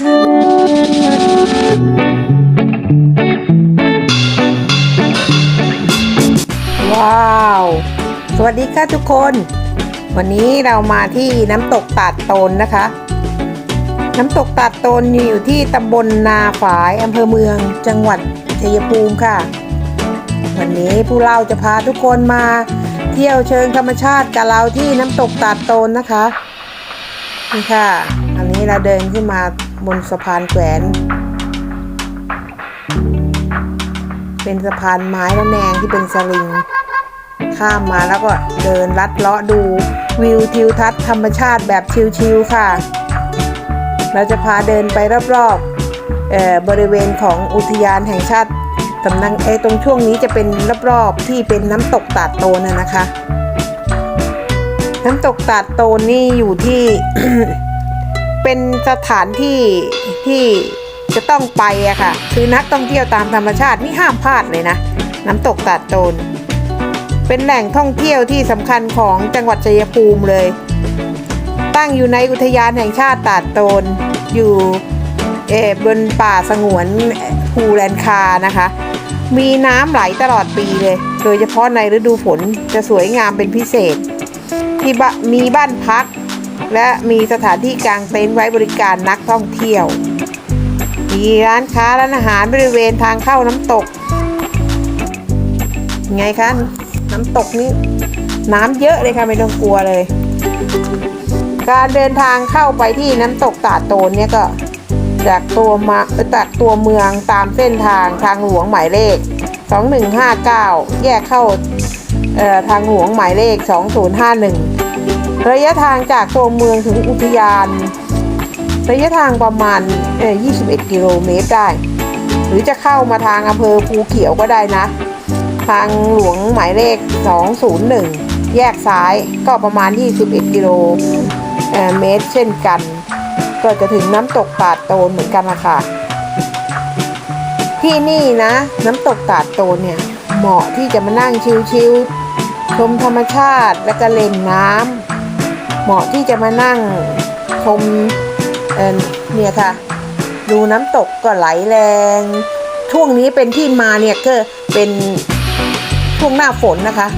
ว้าว สวัสดีค่ะทุกคน วันนี้เรามาที่น้ำตกตาดโตนนะคะ น้ำตกตาดโตนอยู่ที่ตำบลนาฝายอำเภอเมือง จังหวัดชัยภูมิค่ะ วันนี้ผู้เล่าจะพาทุกคนมาเที่ยวเชิงธรรมชาติกับเราที่น้ำตกตาดโตนนะคะนี่ค่ะ อันนี้เราเดินขึ้นมา บนสะพานแขวน เป็นสะพานไม้ระแนงที่เป็นสลิง ข้ามมาแล้วก็เดินลัดเลาะดูวิวทิวทัศน์ธรรมชาติแบบชิลๆค่ะ เราจะพาเดินไปรอบๆบริเวณของอุทยานแห่งชาติสำนักไอ้ตรงช่วงนี้จะเป็นรอบๆที่เป็นน้ำตกตาดโตนนะนะคะ น้ำตกตาดโตนนี่อยู่ที่ เป็นสถานที่ที่จะต้องไปอะค่ะ คือนักท่องเที่ยวตามธรรมชาตินี่ห้ามพลาดเลยนะ น้ำตกตาดโตน เป็นแหล่งท่องเที่ยวที่สำคัญของจังหวัดชัยภูมิเลย ตั้งอยู่ในอุทยานแห่งชาติตาดโตน อยู่เอบนป่าสงวนภูแลนคานะคะ มีน้ำไหลตลอดปีเลย โดยเฉพาะในฤดูฝนจะสวยงามเป็นพิเศษ ที่มีบ้านพัก และมีสถานที่กางเต็นท์ไว้บริการนักท่องเที่ยว มีร้านค้าร้านอาหารบริเวณทางเข้าน้ำตก ไงคะ น้ำตกนี้น้ำเยอะเลยค่ะไม่ต้องกลัวเลย การเดินทางเข้าไปที่น้ำตกตาโตนเนี่ยก็จากตัวมาจากตัวเมืองตามเส้นทางทางหลวงหมายเลข 2159 แยกเข้าทางหลวงหมายเลข 2051 ระยะทางจากตัวเมืองถึงอุทยาน ระยะทางประมาณ 21 กิโลเมตรได้ หรือจะเข้ามาทางอำเภอภูเขียวก็ได้นะ ทางหลวงหมายเลข 201 แยกซ้ายก็ประมาณ 21 กิโลเมตรเช่นกัน ก็จะถึงน้ำตกตาดโตนเหมือนกันละคะที่นี่นะ น้ำตกตาดโตนเนี่ย เหมาะที่จะมานั่งชิลๆ ชมธรรมชาติและก็เล่นน้ำเหมาะที่จะมานั่งชมเเนี่ยค่ะ ดูน้ำตกก็ไหลแรง ช่วงนี้เป็นที่มาเนี่ยก็เป็นช่วงหน้าฝนนะคะ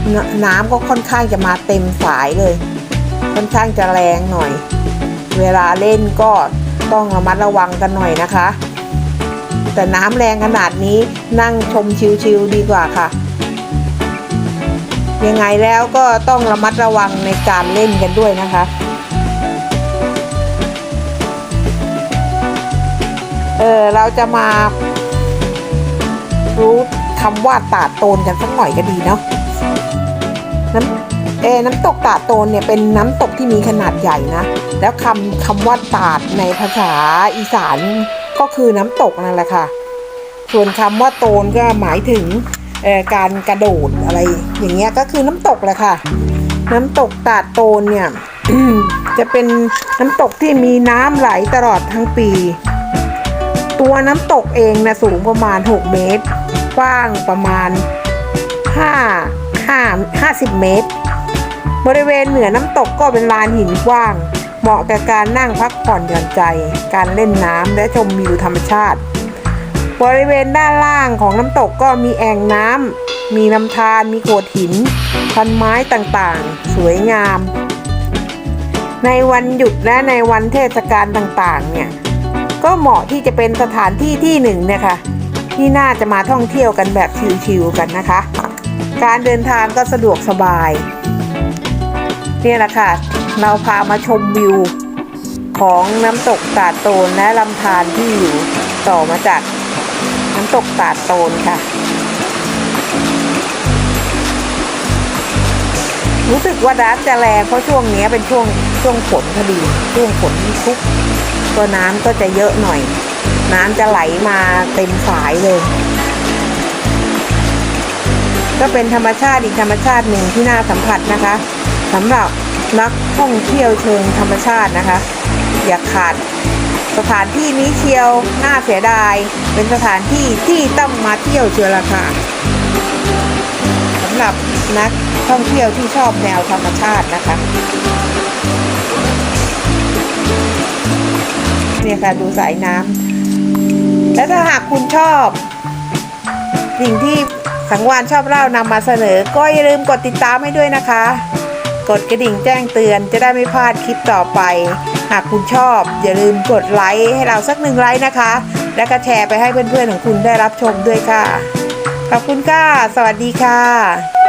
น้ำก็ค่อนข้างจะมาเต็มสายเลย ค่อนข้างจะแรงหน่อย เวลาเล่นก็ต้องระมัดระวังกันหน่อยนะคะ แต่น้ำแรงขนาดนี้นั่งชมชิวๆดีกว่าค่ะ ยังไงแล้วก็ต้องระมัดระวังในการเล่นกันด้วยนะคะ เออเราจะมารู้คำว่าตาโตนกันสักหน่อยก็ดีเนาะน้ำเอน้ำตกตาโตนเนี่ยเป็นน้ำตกที่มีขนาดใหญ่นะ แล้วคำคำว่าตาดในภาษาอีสานก็คือน้ำตกนั่นแหละค่ะ ส่วนคำว่าโตนก็หมายถึง การกระโดดอะไรอย่างเงี้ยก็คือน้ำตกแหละค่ะ น้ำตกตาดโตนเนี่ยจะเป็นน้ำตกที่มีน้ำไหลตลอดทั้งปี ตัวน้ำตกเองนะสูงประมาณ 6 เมตร กว้างประมาณ 5 5 50 เมตร บริเวณเหนือน้ำตกก็เป็นลานหินกว้าง เหมาะกับการนั่งพักผ่อนหย่อนใจ การเล่นน้ำและชมวิวธรรมชาติ บริเวณด้านล่างของน้ำตกก็มีแอ่งน้ำ มีลำธารมีโขดหิน พันไม้ต่างๆ สวยงาม ในวันหยุดและในวันเทศกาลต่างๆ เนี่ย ก็เหมาะที่จะเป็นสถานที่ที่หนึ่งเนี่ยค่ะ ที่น่าจะมาท่องเที่ยวกันแบบชิลๆกันนะคะ การเดินทางก็สะดวกสบาย เนี่ยแหละค่ะ เราพามาชมวิวของน้ำตกตาดโตนและลำธารที่อยู่ต่อมาจาก น้ำตกตาดโตนค่ะ รู้สึกว่าน้ำจะแรงเพราะช่วงนี้เป็นช่วงช่วงฝนพอดี ช่วงฝนทุกก็น้ำก็จะเยอะหน่อย น้ำจะไหลมาเต็มสายเลย ก็เป็นธรรมชาติอีกธรรมชาติหนึ่งที่น่าสัมผัสนะคะสำหรับนักท่องเที่ยวเชิงธรรมชาตินะคะ อย่าขาด สถานที่นี้เชียวน่าเสียดาย เป็นสถานที่ที่ต้องมาเที่ยวเชียวละค่ะสำหรับนักท่องเที่ยวที่ชอบแนวธรรมชาตินะคะเนี่ยค่ะดูสายน้ำและถ้าหากคุณชอบ สิ่งที่สังวานชอบเล่านำมาเสนอ ก็อย่าลืมกดติดตามให้ด้วยนะคะ กดกระดิ่งแจ้งเตือนจะได้ไม่พลาดคลิปต่อไป หากคุณชอบ อย่าลืมกดไลค์ให้เราสักหนึ่งไลค์นะคะ และก็แชร์ไปให้เพื่อนๆของคุณได้รับชมด้วยค่ะ ขอบคุณค่ะ สวัสดีค่ะ